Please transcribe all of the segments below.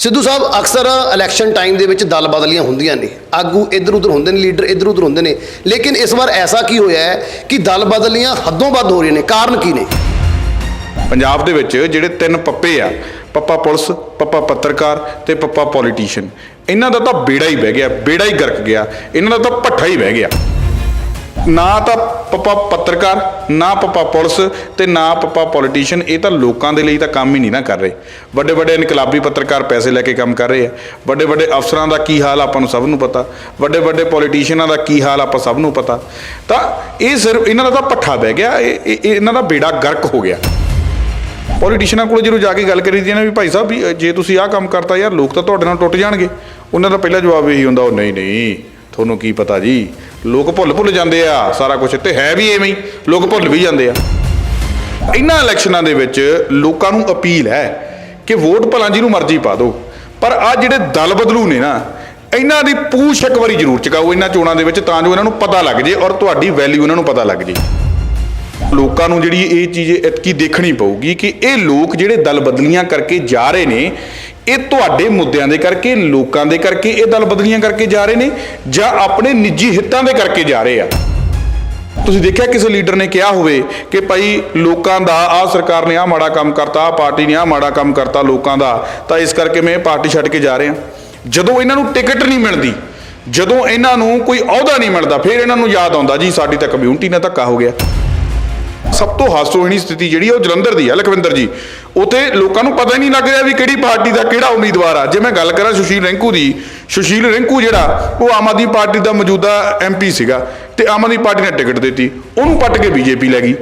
ਸਿੱਧੂ ਸਾਹਿਬ, ਅਕਸਰ election time ਦੇ ਵਿੱਚ ਦਲ ਬਦਲੀਆਂ ਹੁੰਦੀਆਂ ਨੇ। ਆਗੂ ਇੱਧਰ ਉੱਧਰ ਹੁੰਦੇ ਨੇ ਲੀਡਰ ਇੱਧਰ ਉੱਧਰ ਹੁੰਦੇ ਨੇ। ਲੇਕਿਨ ਇਸ ਵਾਰ ਐਸਾ ਕੀ ਹੋਇਆ ਹੈ ਕਿ ਦਲ ਬਦਲੀਆਂ ਹੱਦੋਂ ਵੱਧ ਹੋ ਰਹੀਆਂ ਨੇ? ਕਾਰਨ ਕੀ ਨੇ? ਪੰਜਾਬ ਦੇ ਵਿੱਚ ਜਿਹੜੇ ਤਿੰਨ ਪੱਪੇ ਆ, ਪੱਪਾ ਪੁਲਿਸ, ਪੱਪਾ ਪੱਤਰਕਾਰ ਤੇ ਪੱਪਾ ਪੋਲੀਟੀਸ਼ੀਅਨ ਇਹਨਾਂ ਦਾ ਤਾਂ ਬੇੜਾ ਹੀ ਬਹਿ ਗਿਆ, ਬੇੜਾ ਹੀ ਗਰਕ ਗਿਆ, ਇਹਨਾਂ ਦਾ ਤਾਂ ਭੱਠਾ ਹੀ ਬਹਿ ਗਿਆ। ਨਾ ਤਾਂ ਪੱਪਾ ਪੱਤਰਕਾਰ, ਨਾ ਪੱਪਾ ਪੁਲਿਸ ਤੇ ਨਾ ਪੱਪਾ ਪੋਲੀਟੀਸ਼ੀਅਨ ਇਹ ਤਾਂ ਲੋਕਾਂ ਦੇ ਲਈ ਤਾਂ ਕੰਮ ਹੀ ਨਹੀਂ ਨਾ ਕਰ ਰਹੇ। ਵੱਡੇ ਵੱਡੇ ਇਨਕਲਾਬੀ ਪੱਤਰਕਾਰ ਪੈਸੇ ਲੈ ਕੇ ਕੰਮ ਕਰ ਰਹੇ ਆ। ਵੱਡੇ ਵੱਡੇ ਅਫਸਰਾਂ ਦਾ ਕੀ ਹਾਲ ਆਪਾਂ ਨੂੰ ਸਭ ਨੂੰ ਪਤਾ। ਵੱਡੇ ਵੱਡੇ ਪੋਲੀਟੀਸ਼ੀਅਨਾਂ ਦਾ ਕੀ ਹਾਲ ਆਪਾਂ ਸਭ ਨੂੰ ਪਤਾ। ਤਾਂ ਇਹ ਸਿਰਫ ਇਹਨਾਂ ਦਾ ਤਾਂ ਭੱਠਾ ਬਹਿ ਗਿਆ, ਇਹ, ਇਹ- ਇਹਨਾਂ ਦਾ ਬੇੜਾ ਗਰਕ ਹੋ ਗਿਆ। ਪੋਲੀਟੀਸ਼ੀਅਨਾਂ ਕੋਲ ਜਦੋਂ ਜਾ ਕੇ ਗੱਲ ਕਰੀ ਦੀ ਨਾ ਵੀ ਭਾਈ ਸਾਹਿਬ ਵੀ ਜੇ ਤੁਸੀਂ ਆਹ ਕੰਮ ਕਰਤਾ ਯਾਰ, ਲੋਕ ਤਾਂ ਤੁਹਾਡੇ ਨਾਲ ਟੁੱਟ ਜਾਣਗੇ। ਉਹਨਾਂ ਦਾ ਪਹਿਲਾ ਜਵਾਬ ਇਹੀ ਹੁੰਦਾ, ਉਹ ਨਹੀਂ ਨਹੀਂ। ਤੁਹਾਨੂੰ ਕੀ ਪਤਾ ਜੀ? ਲੋਕ ਭੁੱਲ ਭੁੱਲ ਜਾਂਦੇ ਆ, ਸਾਰਾ ਕੁਝ ਤੇ ਹੈ ਵੀ ਐਵੇਂ ਹੀ, ਲੋਕ ਭੁੱਲ ਵੀ ਜਾਂਦੇ ਆ। ਇਹਨਾਂ ਇਲੈਕਸ਼ਨਾਂ ਦੇ ਵਿੱਚ ਲੋਕਾਂ ਨੂੰ ਅਪੀਲ ਹੈ ਕਿ ਵੋਟ ਭਲਾ ਜਿਹਨੂੰ ਮਰਜ਼ੀ ਪਾ ਦਿਓ। ਪਰ ਆ ਜਿਹੜੇ ਦਲ ਬਦਲੂ ਨੇ ਨਾ, ਇਹਨਾਂ ਦੀ ਪੂਛ ਇੱਕ ਵਾਰੀ ਜ਼ਰੂਰ ਚਕਾਓ ਇਹਨਾਂ ਚੋਣਾਂ ਦੇ ਵਿੱਚ, ਤਾਂ ਜੋ ਇਹਨਾਂ ਨੂੰ ਪਤਾ ਲੱਗ ਜੇ ਔਰ ਤੁਹਾਡੀ ਵੈਲਿਊ ਇਹਨਾਂ ਨੂੰ ਪਤਾ ਲੱਗ ਜੇ। ਲੋਕਾਂ ਨੂੰ ਜਿਹੜੀ ਇਹ ਚੀਜ਼ ਇਤਕੀ ਦੇਖਣੀ ਪਊਗੀ ਕਿ ਇਹ ਲੋਕ ਜਿਹੜੇ ਦਲ ਬਦਲੀਆਂ ਕਰਕੇ ਜਾ ਰਹੇ ਨੇ ਇਹ ਤੁਹਾਡੇ ਮੁੱਦਿਆਂ ਦੇ ਕਰਕੇ, ਲੋਕਾਂ ਦੇ ਕਰਕੇ ਇਹ ਦਲ ਬਦਲੀਆਂ ਕਰਕੇ ਜਾ ਰਹੇ ਨੇ ਜਾਂ ਆਪਣੇ ਨਿੱਜੀ ਹਿੱਤਾਂ ਦੇ ਕਰਕੇ ਜਾ ਰਹੇ ਆ? ਤੁਸੀਂ ਦੇਖਿਆ ਕਿਸੇ ਲੀਡਰ ਨੇ ਕਿਹਾ ਹੋਵੇ ਕਿ ਭਾਈ ਲੋਕਾਂ ਦਾ, ਆਹ ਸਰਕਾਰ ਨੇ ਆਹ ਮਾੜਾ ਕੰਮ ਕਰਤਾ, ਆਹ ਪਾਰਟੀ ਨੇ ਆਹ ਮਾੜਾ ਕੰਮ ਕਰਤਾ ਲੋਕਾਂ ਦਾ, ਤਾਂ ਇਸ ਕਰਕੇ ਮੈਂ ਇਹ ਪਾਰਟੀ ਛੱਡ ਕੇ ਜਾ ਰਿਹਾ। ਜਦੋਂ ਇਹਨਾਂ ਨੂੰ ਟਿਕਟ ਨਹੀਂ ਮਿਲਦੀ, ਜਦੋਂ ਇਹਨਾਂ ਨੂੰ ਕੋਈ ਅਹੁਦਾ ਨਹੀਂ ਮਿਲਦਾ, ਫਿਰ ਇਹਨਾਂ ਨੂੰ ਯਾਦ ਆਉਂਦਾ, ਜੀ ਸਾਡੀ ਤਾਂ ਕਮਿਊਨਿਟੀ ਨਾਲ ਧੱਕਾ ਹੋ ਗਿਆ। ਸਭ ਤੋਂ ਹਾਸੋਹੀਣੀ ਸਥਿਤੀ ਜਿਹੜੀ ਆ ਉਹ ਜਲੰਧਰ ਦੀ ਆ, ਲਖਵਿੰਦਰ ਜੀ। ਉਥੇ ਲੋਕਾਂ ਨੂੰ ਪਤਾ ਹੀ ਨਹੀਂ ਲੱਗ ਰਿਹਾ ਵੀ ਕਿਹੜੀ ਪਾਰਟੀ ਦਾ ਕਿਹੜਾ ਉਮੀਦਵਾਰ ਆ। ਜੇ ਮੈਂ ਗੱਲ ਕਰਾਂ ਸੁਸ਼ੀਲ ਰਿੰਕੂ ਦੀ, ਸੁਸ਼ੀਲ ਰਿੰਕੂ ਜਿਹੜਾ, ਉਹ ਆਮ ਆਦਮੀ ਪਾਰਟੀ ਦਾ ਮੌਜੂਦਾ ਐਮਪੀ ਸੀਗਾ ਤੇ ਆਮ ਆਦਮੀ ਪਾਰਟੀ ਨੇ ਟਿਕਟ ਦਿੱਤੀ। ਉਹਨੂੰ ਪੱਟ ਕੇ ਬੀਜੇਪੀ ਲੈ ਗਈ।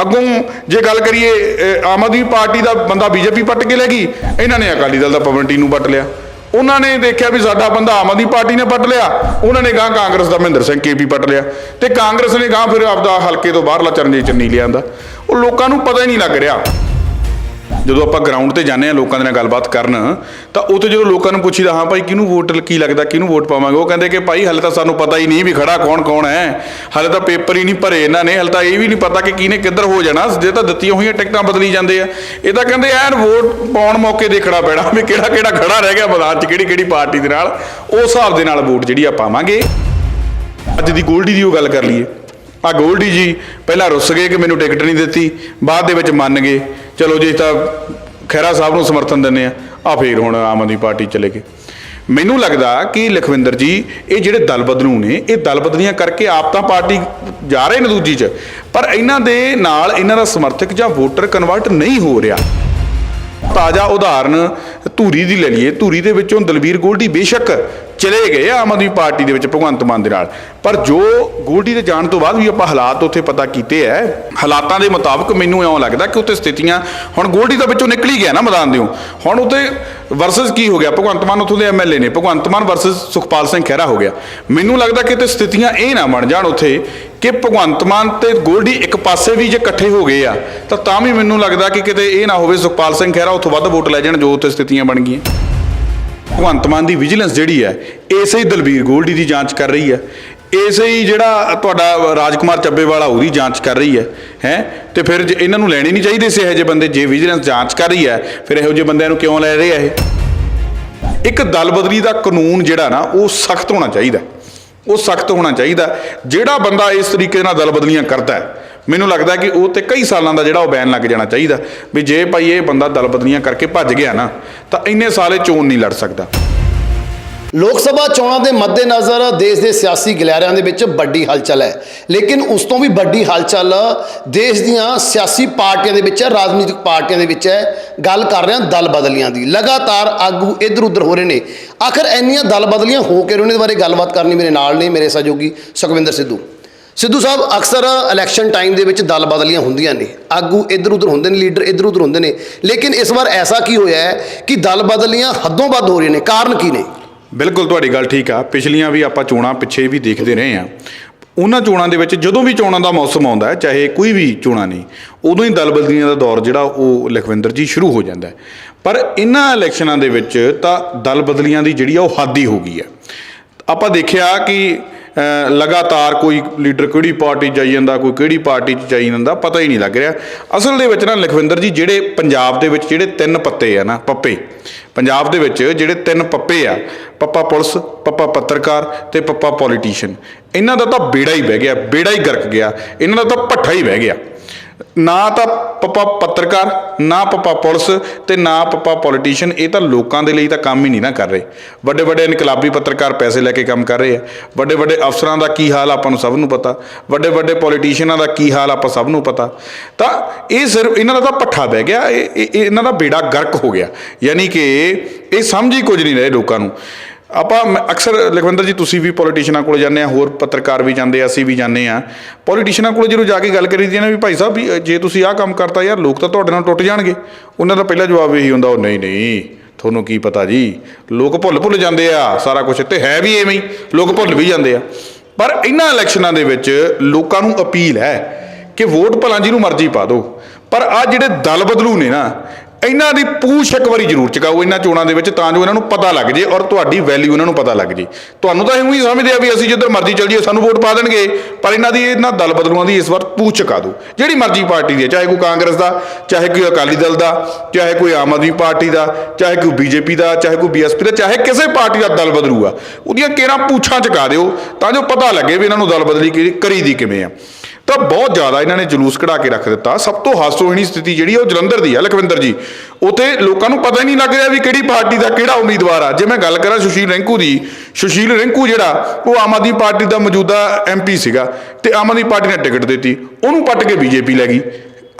ਅੱਗੋਂ ਜੇ ਗੱਲ ਕਰੀਏ ਆਮ ਆਦਮੀ ਪਾਰਟੀ ਦਾ ਬੰਦਾ ਬੀਜੇਪੀ ਪੱਟ ਕੇ ਲੈ ਗਈ, ਇਹਨਾਂ ਨੇ ਅਕਾਲੀ ਦਲ ਦਾ ਪਵਨਟੀ ਨੂੰ ਪੱਟ ਲਿਆ। ਉਹਨਾਂ ਨੇ ਦੇਖਿਆ ਵੀ ਸਾਡਾ ਬੰਦਾ ਆਮ ਆਦਮੀ ਪਾਰਟੀ ਨੇ ਪੱਟ ਲਿਆ। ਉਹਨਾਂ ਨੇ ਗਾਂ ਕਾਂਗਰਸ ਦਾ ਮਹਿੰਦਰ ਸਿੰਘ ਕੇਪੀ ਪੱਟ ਲਿਆ। ਤੇ ਕਾਂਗਰਸ ਨੇ ਗਾਂ ਫਿਰ ਆਪਦਾ ਹਲਕੇ ਤੋਂ ਬਾਹਰਲਾ ਚਰਨਜੀਤ ਚੰਨੀ ਲਿਆਂਦਾ। ਉਹ ਲੋਕਾਂ ਨੂੰ ਪਤਾ ਹੀ ਨਹੀਂ ਲੱਗ ਰਿਹਾ। ਜਦੋਂ ਆਪਾਂ ਗਰਾਊਂਡ ਤੇ ਜਾਂਦੇ ਆ ਲੋਕਾਂ ਦੇ ਨਾਲ ਗੱਲਬਾਤ ਕਰਨ, ਤਾਂ ਉੱਥੇ ਜਦੋਂ ਲੋਕਾਂ ਨੂੰ ਪੁੱਛੀਦਾ, ਹਾਂ ਭਾਈ, ਕਿਹਨੂੰ ਵੋਟ ਕੀ ਲੱਗਦਾ, ਕਿਹਨੂੰ ਵੋਟ ਪਾਵਾਂਗੇ? ਉਹ ਕਹਿੰਦੇ ਕਿ, ਭਾਈ, ਹਲੇ ਤਾਂ ਸਾਨੂੰ ਪਤਾ ਹੀ ਨਹੀਂ ਵੀ ਖੜਾ ਕੌਣ ਕੌਣ ਹੈ। ਹਲੇ ਤਾਂ ਪੇਪਰ ਹੀ ਨਹੀਂ ਭਰੇ ਇਹਨਾਂ ਨੇ, ਹਲੇ ਤਾਂ ਇਹ ਵੀ ਨਹੀਂ ਪਤਾ ਕਿ ਕਿਹਨੇ ਕਿੱਧਰ ਹੋ ਜਾਣਾ। ਜੇ ਤਾਂ ਦਿੱਤੀਆਂ ਹੋਈਆਂ ਟਿਕਟਾਂ ਬਦਲੀ ਜਾਂਦੇ ਆ। ਇਹ ਤਾਂ ਕਹਿੰਦੇ ਐਨ ਵੋਟ ਪਾਉਣ ਮੌਕੇ ਦੇਖਣਾ ਪੈਣਾ ਵੀ ਕਿਹੜਾ ਕਿਹੜਾ ਖੜਾ ਰਹਿ ਗਿਆ ਮੈਦਾਨ 'ਚ, ਕਿਹੜੀ ਕਿਹੜੀ ਪਾਰਟੀ ਦੇ ਨਾਲ। ਉਸ ਹਿਸਾਬ ਦੇ ਨਾਲ ਵੋਟ ਜਿਹੜੀ ਆ ਪਾਵਾਂਗੇ। ਅੱਜ ਦੀ ਗੋਲਡੀ ਦੀ ਉਹ ਗੱਲ ਕਰ ਲਈਏ। ਆ ਗੋਲਡੀ ਜੀ, ਪਹਿਲਾਂ ਰੁੱਸ ਗਏ ਕਿ ਮੈਨੂੰ ਟਿਕਟ ਨਹੀਂ ਦਿੱਤੀ, ਬਾਅਦ ਦੇ ਵਿੱਚ ਮੰਨ ਗਏ। ਚਲੋ ਜੀ ਤਾਂ ਖੈਰਾ ਸਾਹਿਬ ਨੂੰ ਸਮਰਥਨ ਦਿੰਦੇ ਆ ਆ ਫੇਰ ਹੁਣ ਆਮ ਆਦਮੀ ਪਾਰਟੀ ਚਲੇ ਗਏ। ਮੈਨੂੰ ਲੱਗਦਾ ਕਿ ਲਖਵਿੰਦਰ ਜੀ, ਇਹ ਜਿਹੜੇ ਦਲ ਬਦਲੂ ਨੇ, ਇਹ ਦਲ ਬਦਲੀਆਂ ਕਰਕੇ ਆਪ ਤਾਂ ਪਾਰਟੀ ਜਾ ਰਹੇ ਨੇ ਦੂਜੀ 'ਚ। ਪਰ ਇਹਨਾਂ ਦੇ ਨਾਲ ਇਹਨਾਂ ਦਾ ਸਮਰਥਕ ਜਾਂ ਵੋਟਰ ਕਨਵਰਟ ਨਹੀਂ ਹੋ ਰਿਹਾ। ਤਾਜ਼ਾ ਉਦਾਹਰਨ ਧੂਰੀ ਦੀ ਲੈ ਲਈਏ। ਧੂਰੀ ਦੇ ਵਿੱਚੋਂ ਦਲਬੀਰ ਗੋਲਡੀ ਬੇਸ਼ੱਕ ਚਲੇ ਗਏ ਆਮ ਆਦਮੀ ਪਾਰਟੀ ਦੇ ਵਿੱਚ ਭਗਵੰਤ ਮਾਨ ਦੇ ਨਾਲ। ਪਰ ਜੋ ਗੋਲਡੀ ਦੇ ਜਾਣ ਤੋਂ ਬਾਅਦ ਵੀ ਆਪਾਂ ਹਾਲਾਤ ਉੱਥੇ ਪਤਾ ਕੀਤੇ ਐ, ਹਾਲਾਤਾਂ ਦੇ ਮੁਤਾਬਕ ਮੈਨੂੰ ਇਉਂ ਲੱਗਦਾ ਕਿ ਉੱਥੇ ਸਥਿਤੀਆਂ, ਹੁਣ ਗੋਲਡੀ ਦਾ ਵਿੱਚੋਂ ਨਿਕਲ ਹੀ ਗਿਆ ਨਾ ਮੈਦਾਨ ਦਿਓ। ਹੁਣ ਉੱਥੇ ਵਰਸਸ ਕੀ ਹੋ ਗਿਆ? ਭਗਵੰਤ ਮਾਨ ਉੱਥੋਂ ਦੇ ਐਮਐਲਏ ਨੇ, ਭਗਵੰਤ ਮਾਨ ਵਰਸਸ ਸੁਖਪਾਲ ਸਿੰਘ ਖਹਿਰਾ ਹੋ ਗਿਆ। ਮੈਨੂੰ ਲੱਗਦਾ ਕਿ ਤੇ ਸਥਿਤੀਆਂ ਇਹ ਨਾ ਬਣ ਜਾਣ ਉੱਥੇ ਕਿ ਭਗਵੰਤ ਮਾਨ ਤੇ ਗੋਲਡੀ ਇੱਕ ਪਾਸੇ ਵੀ ਜੇ ਇਕੱਠੇ ਹੋ ਗਏ ਆ, ਤਾਂ ਤਾਂ ਵੀ ਮੈਨੂੰ ਲੱਗਦਾ ਕਿ ਕਿਤੇ ਇਹ ਨਾ ਹੋਵੇ ਸੁਖਪਾਲ ਸਿੰਘ ਖਹਿਰਾ ਉੱਥੋਂ ਵੱਧ ਵੋਟ ਲੈ ਜਾਣ ਜੋ ਉੱਥੇ ਸਥਿਤੀਆਂ ਬਣ ਗਈਆਂ। ਭਗਵੰਤ ਮਾਨ ਦੀ ਵਿਜੀਲੈਂਸ ਜਿਹੜੀ ਹੈ, ਇਸੇ ਹੀ ਦਲਬੀਰ ਗੋਲਡੀ ਦੀ ਜਾਂਚ ਕਰ ਰਹੀ ਹੈ। ਇਸੇ ਹੀ ਜਿਹੜਾ ਤੁਹਾਡਾ ਰਾਜਕੁਮਾਰ ਚੱਬੇਵਾਲਾ ਉਹਦੀ ਜਾਂਚ ਕਰ ਰਹੀ ਹੈ ਹੈ? ਤੇ ਫਿਰ ਜੇ ਇਹਨਾਂ ਨੂੰ ਲੈਣੇ ਨਹੀਂ ਚਾਹੀਦੇ ਸੀ ਇਹੋ ਜਿਹੇ ਬੰਦੇ, ਜੇ ਵਿਜੀਲੈਂਸ ਜਾਂਚ ਕਰ ਰਹੀ ਹੈ, ਫਿਰ ਇਹੋ ਜਿਹੇ ਬੰਦਿਆਂ ਨੂੰ ਕਿਉਂ ਲੈ ਰਹੇ ਆ ਇਹ? ਇੱਕ ਦਲ ਬਦਲੀ ਦਾ ਕਾਨੂੰਨ ਜਿਹੜਾ ਨਾ, ਉਹ ਸਖਤ ਹੋਣਾ ਚਾਹੀਦਾ। ਉਹ ਸਖਤ ਹੋਣਾ ਚਾਹੀਦਾ। ਜਿਹੜਾ ਬੰਦਾ ਇਸ ਤਰੀਕੇ ਨਾਲ ਦਲ ਬਦਲੀਆਂ ਕਰਦਾ ਹੈ ਮੈਨੂੰ ਲੱਗਦਾ ਕਿ ਉਹ ਤੇ ਕਈ ਸਾਲਾਂ ਦਾ ਜਿਹੜਾ ਉਹ ਬੈਨ ਲੱਗ ਜਾਣਾ ਚਾਹੀਦਾ ਵੀ ਜੇ ਭਾਈ ਇਹ ਬੰਦਾ ਦਲ ਬਦਲੀਆਂ ਕਰਕੇ ਭੱਜ ਗਿਆ ਨਾ, ਤਾਂ ਇੰਨੇ ਸਾਲੇ ਚੋਣ ਨਹੀਂ ਲੜ ਸਕਦਾ। ਲੋਕ ਸਭਾ ਚੋਣਾਂ ਦੇ ਮੱਦੇਨਜ਼ਰ ਦੇਸ਼ ਦੇ ਸਿਆਸੀ ਗਲਿਆਰਿਆਂ ਦੇ ਵਿੱਚ ਵੱਡੀ ਹਲਚਲ ਹੈ। ਲੇਕਿਨ ਉਸ ਤੋਂ ਵੀ ਵੱਡੀ ਹਲਚਲ ਦੇਸ਼ ਦੀਆਂ ਸਿਆਸੀ ਪਾਰਟੀਆਂ ਦੇ ਵਿੱਚ ਹੈ, ਰਾਜਨੀਤਿਕ ਪਾਰਟੀਆਂ ਦੇ ਵਿੱਚ ਹੈ। ਗੱਲ ਕਰ ਰਹੇ ਹਾਂ ਦਲ ਬਦਲੀਆਂ ਦੀ। ਲਗਾਤਾਰ ਆਗੂ ਇੱਧਰ ਉੱਧਰ ਹੋ ਰਹੇ ਨੇ। ਆਖਰ ਇੰਨੀਆਂ ਦਲ ਬਦਲੀਆਂ ਹੋ ਕੇ ਉਹਨਾਂ ਦੇ ਬਾਰੇ ਗੱਲਬਾਤ ਕਰਨੀ ਮੇਰੇ ਨਾਲ ਨੇ, ਮੇਰੇ ਸਹਿਯੋਗੀ ਸੁਖਵਿੰਦਰ ਸਿੱਧੂ। ਸਿੱਧੂ ਸਾਹਿਬ, ਅਕਸਰ ਇਲੈਕਸ਼ਨ ਟਾਈਮ ਦੇ ਵਿੱਚ ਦਲ ਬਦਲੀਆਂ ਹੁੰਦੀਆਂ ਨੇ। ਆਗੂ ਇੱਧਰ ਉੱਧਰ ਹੁੰਦੇ ਨੇ, ਲੀਡਰ ਇੱਧਰ ਉੱਧਰ ਹੁੰਦੇ ਨੇ। ਲੇਕਿਨ ਇਸ ਵਾਰ ਐਸਾ ਕੀ ਹੋਇਆ ਹੈ ਕਿ ਦਲ ਬਦਲੀਆਂ ਹੱਦੋਂ ਵੱਧ ਹੋ ਰਹੀਆਂ ਨੇ? ਕਾਰਨ ਕੀ ਨੇ? ਬਿਲਕੁਲ ਤੁਹਾਡੀ ਗੱਲ ਠੀਕ ਆ। ਪਿਛਲੀਆਂ ਵੀ ਆਪਾਂ ਚੋਣਾਂ ਪਿੱਛੇ ਵੀ ਦੇਖਦੇ ਰਹੇ ਆ। ਉਹਨਾਂ ਚੋਣਾਂ ਦੇ ਵਿੱਚ ਜਦੋਂ ਵੀ ਚੋਣਾਂ ਦਾ ਮੌਸਮ ਆਉਂਦਾ ਹੈ, ਚਾਹੇ ਕੋਈ ਵੀ ਚੋਣਾਂ ਨਹੀਂ ਉਦੋਂ ਹੀ ਦਲ ਬਦਲੀਆਂ ਦਾ ਦੌਰ ਜਿਹੜਾ ਉਹ ਲਖਵਿੰਦਰ ਜੀ ਸ਼ੁਰੂ ਹੋ ਜਾਂਦਾ ਹੈ। ਪਰ ਇਹਨਾਂ ਇਲੈਕਸ਼ਨਾਂ ਦੇ ਵਿੱਚ ਤਾਂ ਦਲ ਬਦਲੀਆਂ ਦੀ ਜਿਹੜੀ ਆ ਉਹ ਹੱਦ ਹੀ ਹੋ ਗਈ ਹੈ। ਆਪਾਂ ਦੇਖਿਆ ਕਿ ਲਗਾਤਾਰ ਕੋਈ ਲੀਡਰ ਕਿਹੜੀ ਪਾਰਟੀ 'ਚ ਜਾਈ ਜਾਂਦਾ, ਕੋਈ ਕਿਹੜੀ ਪਾਰਟੀ 'ਚ ਜਾਈ ਜਾਂਦਾ, ਪਤਾ ਹੀ ਨਹੀਂ ਲੱਗ ਰਿਹਾ। ਅਸਲ ਦੇ ਵਿੱਚ ਨਾ ਲਖਵਿੰਦਰ ਜੀ, ਜਿਹੜੇ ਪੰਜਾਬ ਦੇ ਵਿੱਚ ਜਿਹੜੇ ਤਿੰਨ ਪੱਤੇ ਆ ਨਾ, ਪੱਪੇ। ਪੰਜਾਬ ਦੇ ਵਿੱਚ ਜਿਹੜੇ ਤਿੰਨ ਪੱਪੇ ਆ, ਪੱਪਾ ਪੁਲਿਸ, ਪੱਪਾ ਪੱਤਰਕਾਰ ਤੇ ਪੱਪਾ ਪੋਲੀਟੀਸ਼ੀਅਨ। ਇਹਨਾਂ ਦਾ ਤਾਂ ਬੇੜਾ ਹੀ ਬਹਿ ਗਿਆ, ਬੇੜਾ ਹੀ ਗਰਕ ਗਿਆ। ਇਹਨਾਂ ਦਾ ਤਾਂ ਭੱਠਾ ਹੀ ਬਹਿ ਗਿਆ। ਨਾ ਤਾਂ ਪੱਪਾ ਪੱਤਰਕਾਰ, ਨਾ ਪੱਪਾ ਪੁਲਿਸ ਤੇ ਨਾ ਪੱਪਾ ਪੋਲੀਟੀਸ਼ੀਅਨ ਇਹ ਤਾਂ ਲੋਕਾਂ ਦੇ ਲਈ ਤਾਂ ਕੰਮ ਹੀ ਨਹੀਂ ਨਾ ਕਰ ਰਹੇ। ਵੱਡੇ ਵੱਡੇ ਇਨਕਲਾਬੀ ਪੱਤਰਕਾਰ ਪੈਸੇ ਲੈ ਕੇ ਕੰਮ ਕਰ ਰਹੇ ਆ। ਵੱਡੇ ਵੱਡੇ ਅਫਸਰਾਂ ਦਾ ਕੀ ਹਾਲ ਆਪਾਂ ਨੂੰ ਸਭ ਨੂੰ ਪਤਾ। ਵੱਡੇ ਵੱਡੇ ਪੋਲੀਟੀਸ਼ੀਅਨਾਂ ਦਾ ਕੀ ਹਾਲ ਆਪਾਂ ਸਭ ਨੂੰ ਪਤਾ। ਤਾਂ ਇਹ ਸਿਰਫ ਇਹਨਾਂ ਦਾ ਤਾਂ ਪੱਠਾ ਬਹਿ ਗਿਆ ਇਹ- ਇਹ ਇਹਨਾਂ ਦਾ ਬੇੜਾ ਗਰਕ ਹੋ ਗਿਆ। ਯਾਨੀ ਕਿ ਇਹ ਸਮਝ ਹੀ ਕੁਝ ਨਹੀਂ ਰਹੇ ਲੋਕਾਂ ਨੂੰ। ਆਪਾਂ ਮੈਂ- ਅਕਸਰ ਲਖਵਿੰਦਰ ਜੀ, ਤੁਸੀਂ ਵੀ ਪੋਲੀਟੀਸ਼ੀਅਨਾਂ ਕੋਲ ਜਾਂਦੇ ਆ, ਹੋਰ ਪੱਤਰਕਾਰ ਵੀ ਜਾਂਦੇ ਆ, ਅਸੀਂ ਵੀ ਜਾਂਦੇ ਆ। ਪੋਲੀਟੀਸ਼ੀਅਨਾਂ ਕੋਲ ਜਦੋਂ ਜਾ ਕੇ ਗੱਲ ਕਰੀ ਦੀ ਨਾ ਵੀ ਭਾਈ ਸਾਹਿਬ ਵੀ ਜੇ ਤੁਸੀਂ ਆਹ ਕੰਮ ਕਰਤਾ ਯਾਰ, ਲੋਕ ਤਾਂ ਤੁਹਾਡੇ ਨਾਲ ਟੁੱਟ ਜਾਣਗੇ। ਉਹਨਾਂ ਦਾ ਪਹਿਲਾ ਜਵਾਬ ਇਹੀ ਹੁੰਦਾ, ਉਹ ਨਹੀਂ ਨਹੀਂ, ਤੁਹਾਨੂੰ ਕੀ ਪਤਾ ਜੀ? ਲੋਕ ਭੁੱਲ ਭੁੱਲ ਜਾਂਦੇ ਆ, ਸਾਰਾ ਕੁਝ ਤੇ ਹੈ ਵੀ ਐਵੇਂ ਹੀ, ਲੋਕ ਭੁੱਲ ਵੀ ਜਾਂਦੇ ਆ। ਪਰ ਇਹਨਾਂ ਇਲੈਕਸ਼ਨਾਂ ਦੇ ਵਿੱਚ ਲੋਕਾਂ ਨੂੰ ਅਪੀਲ ਹੈ ਕਿ ਵੋਟ ਭਲਾਂ ਜਿਹਨੂੰ ਮਰਜ਼ੀ ਪਾ ਦਿਓ। ਪਰ ਆ ਜਿਹੜੇ ਦਲ ਬਦਲੂ ਨੇ ਨਾ ਇਹਨਾਂ ਦੀ ਪੂਛ ਇੱਕ ਵਾਰੀ ਜ਼ਰੂਰ ਚਕਾਓ ਇਹਨਾਂ ਚੋਣਾਂ ਦੇ ਵਿੱਚ, ਤਾਂ ਜੋ ਇਹਨਾਂ ਨੂੰ ਪਤਾ ਲੱਗ ਜੇ ਔਰ ਤੁਹਾਡੀ ਵੈਲਿਊ ਇਹਨਾਂ ਨੂੰ ਪਤਾ ਲੱਗ ਜੇ। ਤੁਹਾਨੂੰ ਤਾਂ ਇਉਂ ਹੀ ਸਮਝਦੇ ਆ ਵੀ ਅਸੀਂ ਜਿੱਧਰ ਮਰਜ਼ੀ ਚੱਲ ਜਾਈਏ ਸਾਨੂੰ ਵੋਟ ਪਾ ਦੇਣਗੇ, ਪਰ ਇਹਨਾਂ ਦੀ, ਇਹਨਾਂ ਦਲ ਬਦਲੂਆਂ ਦੀ ਇਸ ਵਾਰ ਪੂਛ ਚਕਾ ਦਿਓ। ਜਿਹੜੀ ਮਰਜ਼ੀ ਪਾਰਟੀ ਦੀ ਹੈ, ਚਾਹੇ ਕੋਈ ਕਾਂਗਰਸ ਦਾ, ਚਾਹੇ ਕੋਈ ਅਕਾਲੀ ਦਲ ਦਾ, ਚਾਹੇ ਕੋਈ ਆਮ ਆਦਮੀ ਪਾਰਟੀ ਦਾ, ਚਾਹੇ ਕੋਈ ਬੀਜੇਪੀ ਦਾ, ਚਾਹੇ ਕੋਈ ਬੀਐਸਪੀ ਦਾ, ਚਾਹੇ ਕਿਸੇ ਪਾਰਟੀ ਦਾ ਦਲ ਬਦਲੂਗਾ, ਉਹਦੀਆਂ ਕੇਰਾਂ ਪੂਛਾਂ ਚਕਾ ਦਿਓ, ਤਾਂ ਜੋ ਪਤਾ ਲੱਗੇ ਵੀ ਇਹਨਾਂ ਨੂੰ ਦਲ ਬਦਲੀ ਕਰੀ ਦੀ ਕਿਵੇਂ ਆ। ਤਾਂ ਬਹੁਤ ਜ਼ਿਆਦਾ ਇਹਨਾਂ ਨੇ ਜਲੂਸ ਕਢਾ ਕੇ ਰੱਖ ਦਿੱਤਾ। ਸਭ ਤੋਂ ਹਾਸੋਹੀਣੀ ਸਥਿਤੀ ਜਿਹੜੀ ਹੈ ਉਹ ਜਲੰਧਰ ਦੀ ਹੈ ਲਖਵਿੰਦਰ ਜੀ। ਉਥੇ ਲੋਕਾਂ ਨੂੰ ਪਤਾ ਹੀ ਨਹੀਂ ਲੱਗ ਰਿਹਾ ਵੀ ਕਿਹੜੀ ਪਾਰਟੀ ਦਾ ਕਿਹੜਾ ਉਮੀਦਵਾਰ ਆ। ਜੇ ਮੈਂ ਗੱਲ ਕਰਾਂ ਸੁਸ਼ੀਲ ਰਿੰਕੂ ਦੀ, ਸੁਸ਼ੀਲ ਰਿੰਕੂ ਜਿਹੜਾ, ਉਹ ਆਮ ਆਦਮੀ ਪਾਰਟੀ ਦਾ ਮੌਜੂਦਾ ਐਮਪੀ ਸੀਗਾ ਤੇ ਆਮ ਆਦਮੀ ਪਾਰਟੀ ਨੇ ਟਿਕਟ ਦਿੱਤੀ। ਉਹਨੂੰ ਪੱਟ ਕੇ ਬੀਜੇਪੀ ਲੈ ਗਈ।